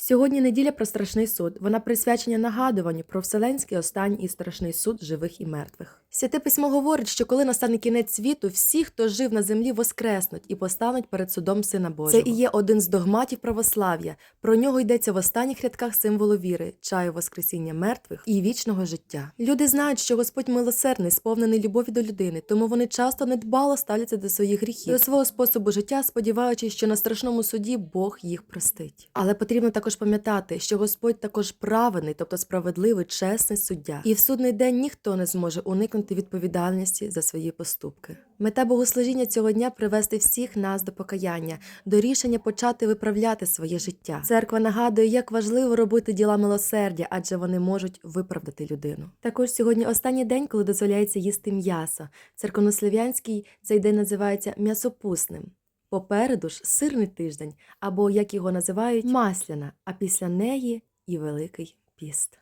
Сьогодні неділя про страшний суд. Вона присвячена нагадуванню про вселенський останній і страшний суд живих і мертвих. Святе письмо говорить, що коли настане кінець світу, всі, хто жив на землі, воскреснуть і постануть перед судом Сина Божого. Це і є один з догматів православ'я. Про нього йдеться в останніх рядках символу віри, чаю воскресіння мертвих і вічного життя. Люди знають, що Господь милосердний, сповнений любові до людини, тому вони часто недбало ставляться до своїх гріхів, до свого способу життя, сподіваючись, що на страшному суді Бог їх простить. Але потрібно також пам'ятати, що Господь також праведний, тобто справедливий, чесний суддя. І в судний день ніхто не зможе уникнути відповідальності за свої поступки. Мета богослужіння цього дня привести всіх нас до покаяння, до рішення почати виправляти своє життя. Церква нагадує, як важливо робити діла милосердя, адже вони можуть виправдати людину. Також сьогодні останній день, коли дозволяється їсти м'ясо. Церковнослов'янський цей день називається м'ясопусним. Попереду ж сирний тиждень, або як його називають масляна, а після неї і Великий піст.